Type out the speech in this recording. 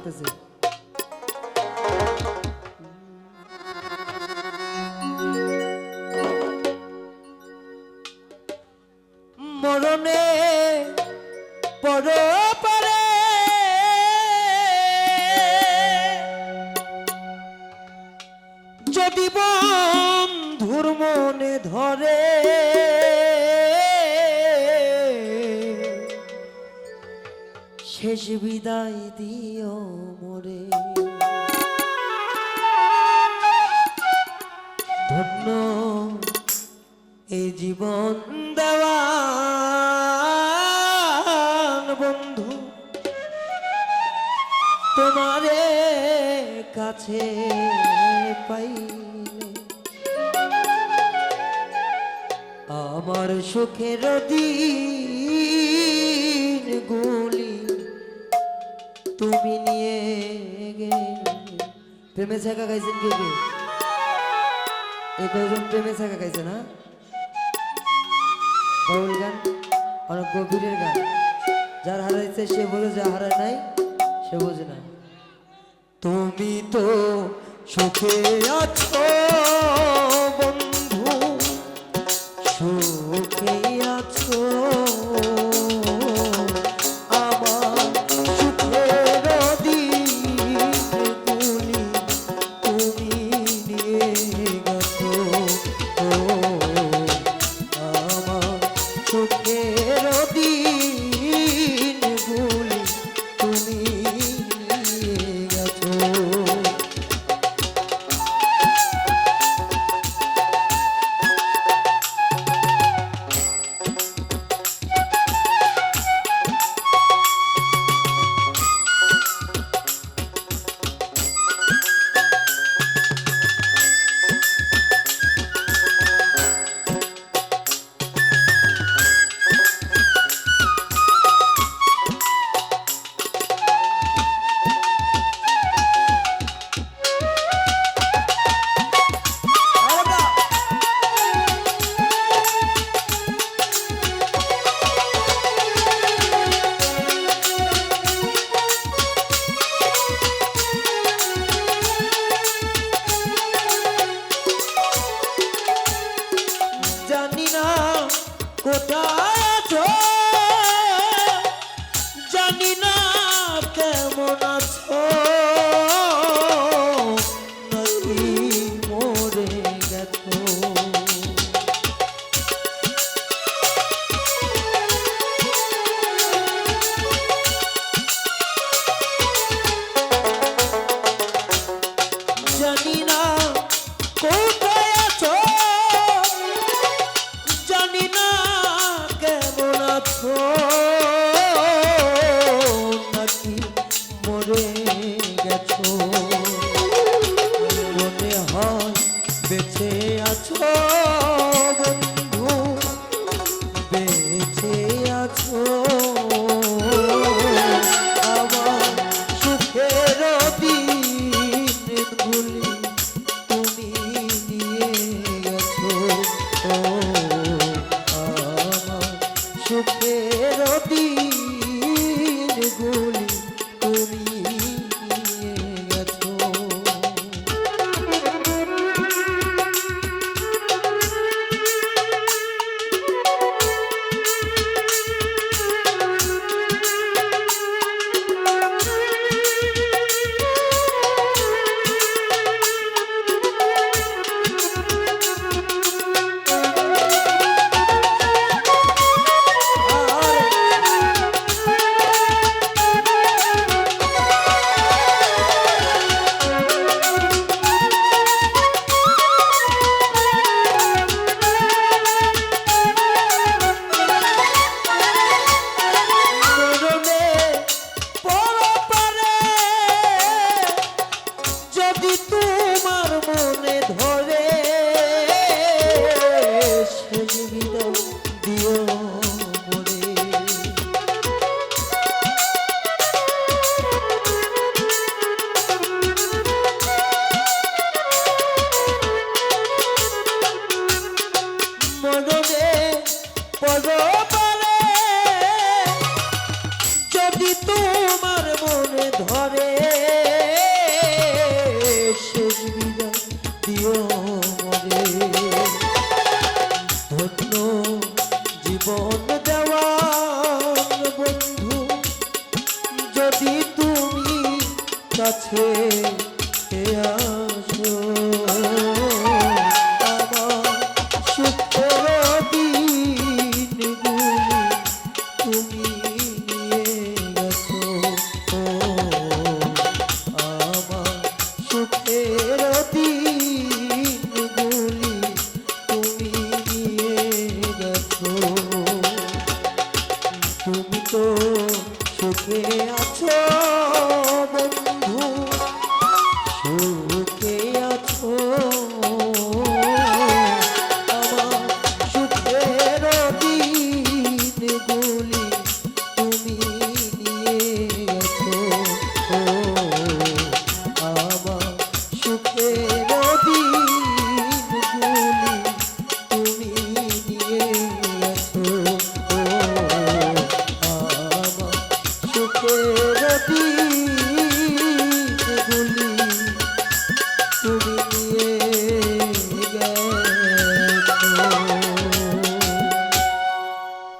লাগতেছে মরণে পর পারে শেষ বিদায় দিও মোরে। ধন্য এই জীবন দেওয়ান বন্ধু, তোমারে কাছে পাই। আমার সুখের দিন গুলি তুমি নিয়ে গেলে। প্রেমে ছাকা গাইছেন কে কে? এই কয়জন প্রেমে ছাকা গাইছে না? বাউল গান? অনেক গভীরের গান। যার হারাইছে সে বলে যা হারায় নাই, সে বোঝে না। তুমি তো সুখে আছো বন্ধু, সুখে কোথায় মরে ধন্য জীবন দেওয়ার বন্ধু। যদি তুমি কাছে এয়া কে রবি